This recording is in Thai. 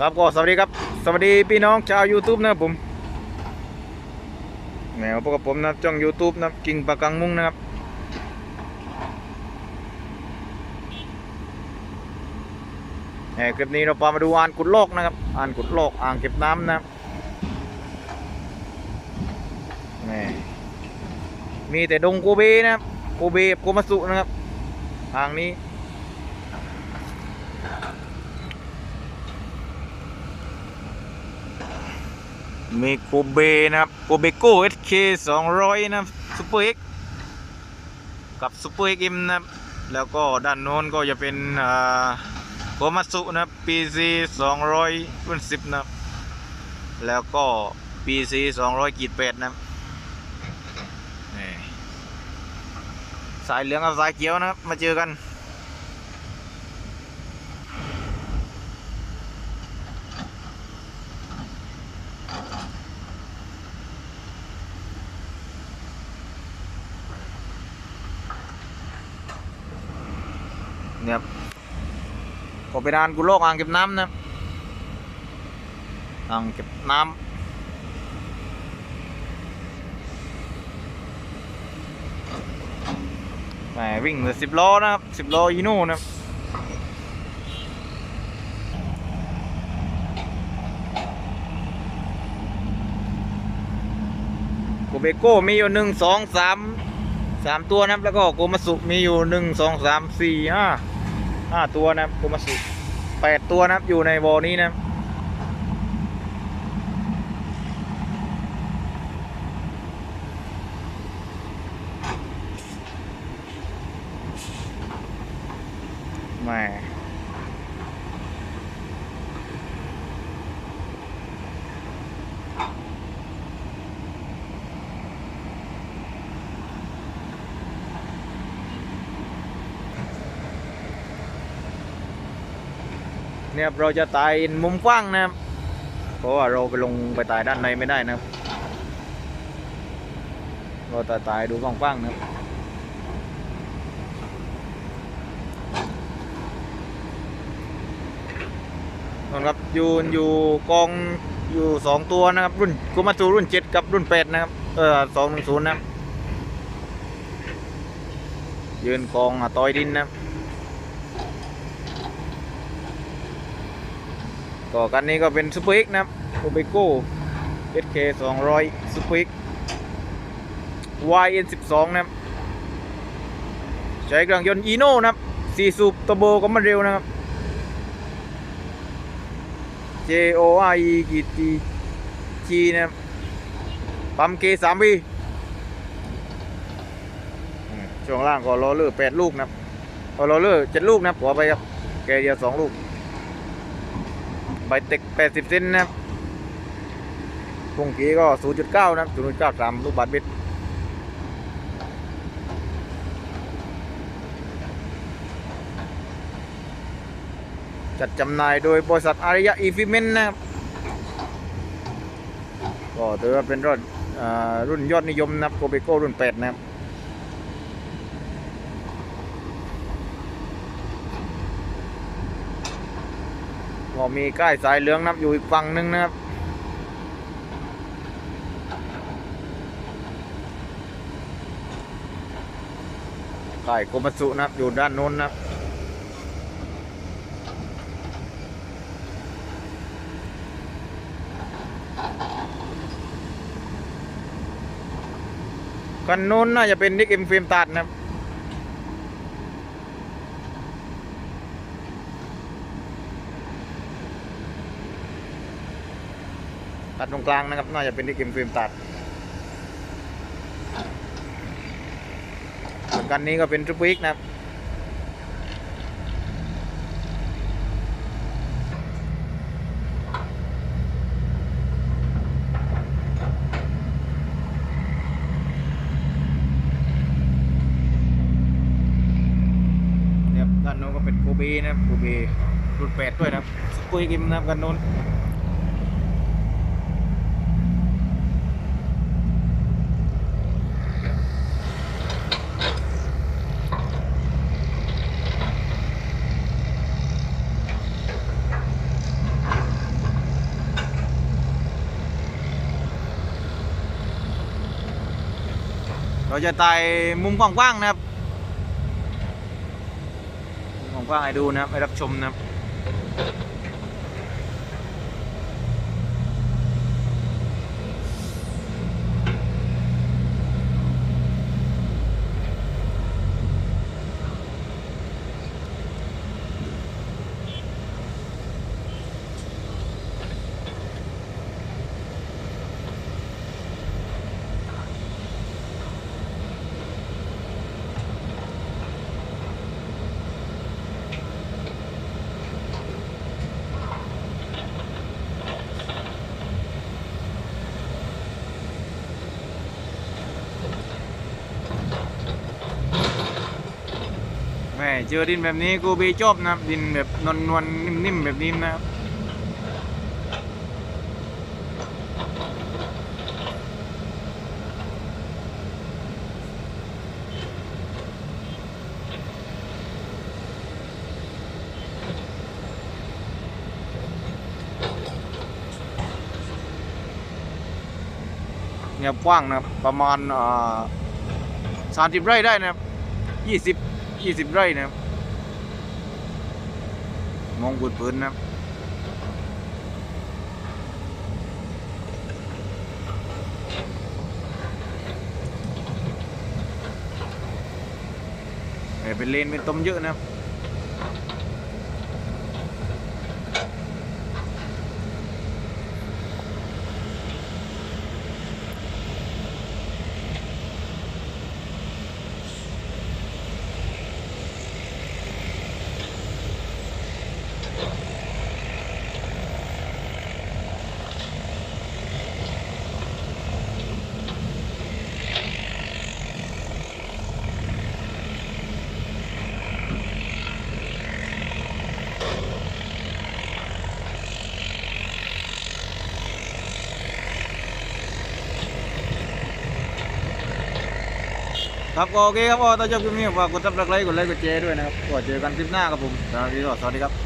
ครับก็สวัสดีครับ สวัสดีพี่น้องชาว YouTube นะครับผมแหมพบกับผมนะครับช่อง YouTube นะครับกิ่งปากังมุ้งนะครับแหมคลิปนี้เราพามาดูอ่างกุดโลกนะครับ อ่างกุดโลกอ่างเก็บน้ำนะครับแหมมีแต่ดงโกเบนะครับโกเบกโกมาสุนะครับอ่างนี้ มีโกเบนะครับโกเบโก้เอสเคสองร้อยนะซูเปอร์เอ็กกับซูเปอร์เอ็กเอิมนะครับ แล้วก็ด้านโน้นก็จะเป็นอ่าโกมัตสุนะครับ PC สองร้อยรุ่นสิบนะครับ แล้วก็ PC สองร้อยกีดแปดนะครับนี่สายเหลืองกับสายเขียวนะครับ มาเจอกัน เนี่ยครับก็เป็นางกุโลกอ่างเก็บน้ำนะครับอ่างเก็บน้ำแหมวิ่งเลยสิบล้อนะครับสิบล้ออีโน่นะครับโกเบโก้มีอยู่หนึ่งสองสามสามตัวนะครับ แล้วก็โกมาสุมีอยู่หนึ่งสองสามสี่ห้า ห้าตัวนะครับโกมาสุแปดตัวนะครับอยู่ในวอนี้นะแหม่ เนี่ยเราจะตายมุมกว้างนะครับ เพราะว่าเราไปลงไปตายด้านในไม่ได้นะครับ เราตายตายดูกว้างๆนะครับนนครับอยู่อยู่กองอยู่สองตัวนะครับ รุ่นกุมาจูรุ่นเจ็ดกับรุ่นแปดนะครับ เออสองหนึ่งศูนย์นะครับยืนกองอะตอยดินนะครับ ก็กันนี้ก็เป็นซูเปอร์เอ็กนะครับโอเบโก้เอสเคสองร้อยซูเปอร์เอ็ก YN สิบสองนะครับ ใช้เครื่องยนต์อีโน่นะครับสี่สูบตอร์โบก็มันเร็วนะครับ J O I E กีด G G นะครับปั๊ม K สามวีช่วงล่างก็โรลเลอร์แปดลูกนะครับก็โรลเลอร์เจ็ดลูกนะครับขอไปครับ แกเดียวสองลูก ใบเต็กแปดสิบเซนนะครับพงกีก็ศูนย์จุดเก้านะครับศูนย์จุดเก้าสามลูกบาทเบ็ดจัดจำหน่ายโดยบริษัทอารยะอีฟิเมนนะครับก็ถือว่าเป็นรถรุ่นยอดนิยมนะครับโกเบโก้รุ่น 8 นะครับ ก็มีก้สายเหลืองนับอยู่อีกฝั่งหนึ่งนะครับก้โกมัสุนะครับอยู่ด้านโน้นนะครับกันนู้นน่าจะเป็นนิกเอ็มฟิล์มตัดนะครับ ตัดตรงกลางนะครับ น่าจะเป็นนิกเอ็มฟิล์มตัดส่วนกันนี้ก็เป็นทริปวิกนะครับเนี่ยตัด้านโน้นก็เป็นโกเบนะครับโกเบรุ่นแปดด้วยนะครับสกุยกิมนะครับกันโน้น เราจะถ่ายมุมกว้างๆนะครับมุมกว้างให้ดูนะครับให้รับชมนะครับ เจอดินแบบนี้กูบีชอบนะครับ ดินแบบนวลนวลๆนิ่มๆแบบนี้นะครับเนี่ยกว้างนะครับประมาณสามสิบไร่ได้นะครับยี่สิบ ยี่สิบไร่นะครับ มองปืนปืนนะครับเอ้ยเป็นเลนเป็นต้มเยอะนะครับ ครับก็โอเคครับก็ถ้าชอบคลิปนี้ฝากกดซับสไครต์กดไลค์กดแชร์ด้วยนะครับก็เจอกันคลิปหน้าครับผมสวัสดีครับสวัสดีครับ